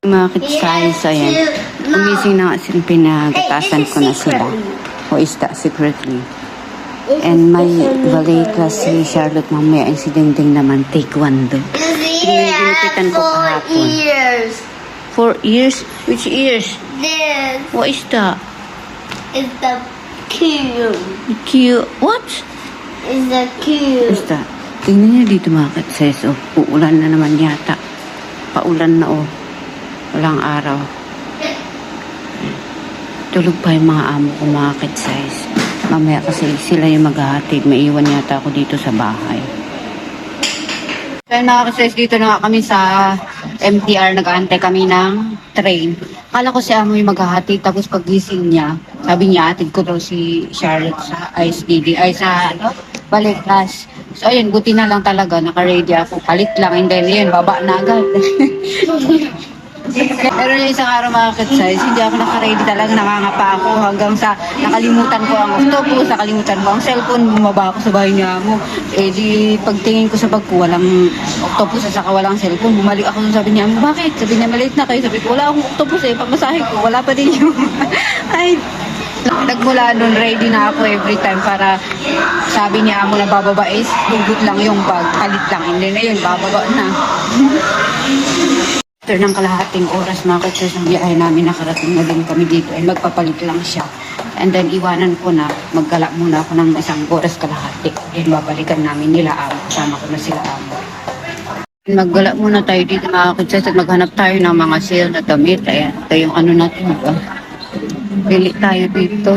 Mga kitsayos, ayan. Gumising na nga sila, pinagatasan ko na sila. O is that secretly? And may ballet class si Charlotte mamaya, and si Dingding naman, taekwondo. Ginigipitan ko kahapon. ears. Four years? Which years? This What is that? is the cube. Q. What? Is the cube. Basta, tingnan niyo dito mga kitsayos, oh. Uulan na naman yata. Paulan na, oh. Walang araw. Tulog pa yung mga amo ko mga kitsayos. Mamaya kasi sila yung maghahatid. Maiwan yata ako dito sa bahay. Kaya mga kitsayos, dito na nga kami sa MTR. Nag-aantay kami ng train. Kala ko si amo yung maghahatid. Tapos pagising niya, sabi niya, atid ko daw si Charlotte sa ISDD. Ay, sa ano? Balik. So, ayun, buti na lang talaga. Naka-ready ako. Palit lang. And then, yun, baba na agad. Pero yung isang araw mga kitsize, hindi ako naka-ready talaga, nangangapa ako hanggang sa nakalimutan ko ang octopus, nakalimutan ko ang cellphone, bumaba ako sa bahay niya mo. Eh di pagtingin ko sa bag ko, walang octopus at saka walang cellphone, bumalik ako dun sabi niya, bakit? Sabi niya, maliit na kayo. Sabi ko, wala akong octopus eh, pamasahe ko, wala pa din yung... Ay, Nagmula nun, ready na ako every time para sabi niya mo na bababa is hugot lang yung bag, palit lang. Hindi na yun, bababa na. After ng kalahating oras mga katsers ng biyahe namin, nakarating na din kami dito ay magpapalit lang siya. And then iwanan ko na, maggala muna ako ng isang oras kalahati. Then babalikan namin nila amo, kasama ko na sila amo. Maggala muna tayo dito mga katsers at maghanap tayo ng mga sale na damit. Ayan, ito yung ano natin. Diba? Pili tayo dito.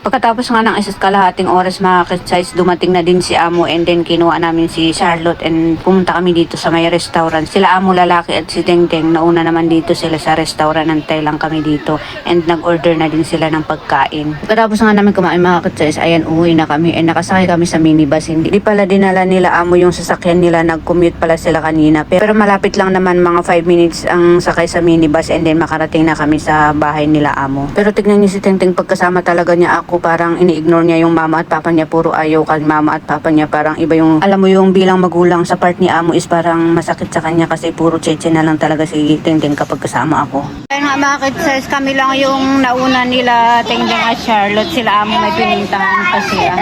Pagkatapos nga ng isas kalahating oras mga kitsize, dumating na din si Amo and then kinuha namin si Charlotte and pumunta kami dito sa may restaurant. Sila Amo lalaki at si Deng Deng, nauna naman dito sila sa restaurant, nantay lang kami dito and nag-order na din sila ng pagkain. Pagkatapos nga namin kumain mga kitsize, ayan uwi na kami and nakasakay kami sa minibus. Hindi di pala dinala nila Amo yung sasakyan nila, nag-commute pala sila kanina. Pero malapit lang naman mga 5 minutes ang sakay sa minibus and then makarating na kami sa bahay nila Amo. Pero tignan niyo si Teng Teng pagkasama talaga niya ako parang ini-ignore niya yung mama at papa niya puro ayaw kay mama at papa niya parang iba yung alam mo yung bilang magulang sa part ni amo is parang masakit sa kanya kasi puro cheche na lang talaga si Tengteng kapag kasama ako. Kaya nga bakit sis kami lang yung nauna nila Tengteng at Charlotte sila amo may pinintahan pa sila.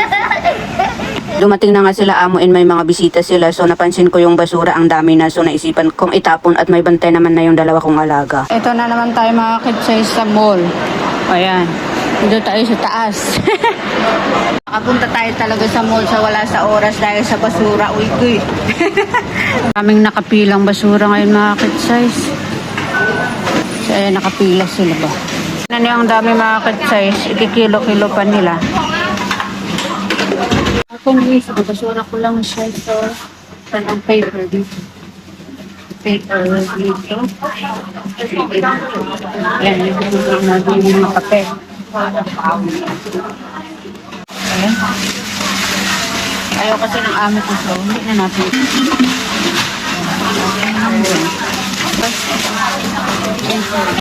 Dumating na nga sila amo and may mga bisita sila so napansin ko yung basura ang dami na so naisipan kong itapon at may bantay naman na yung dalawa kong alaga. Ito na naman tayo mga kids sa mall. Ayan. Dito tayo sa taas. Nakapunta tayo talaga sa mall sa wala sa oras dahil sa basura. Uy, uy. Kaming nakapilang basura ngayon mga kids So, ayan, nakapila sila ba? Ano yung dami mga kids Ikikilo-kilo pa nila. Ako sa basura ko lang siya. Saan ang paper dito? Paper dito. Ayan, yung mga mga papel. Ayan. Ayaw kasi ng amo ko so hindi na natin. Ayan.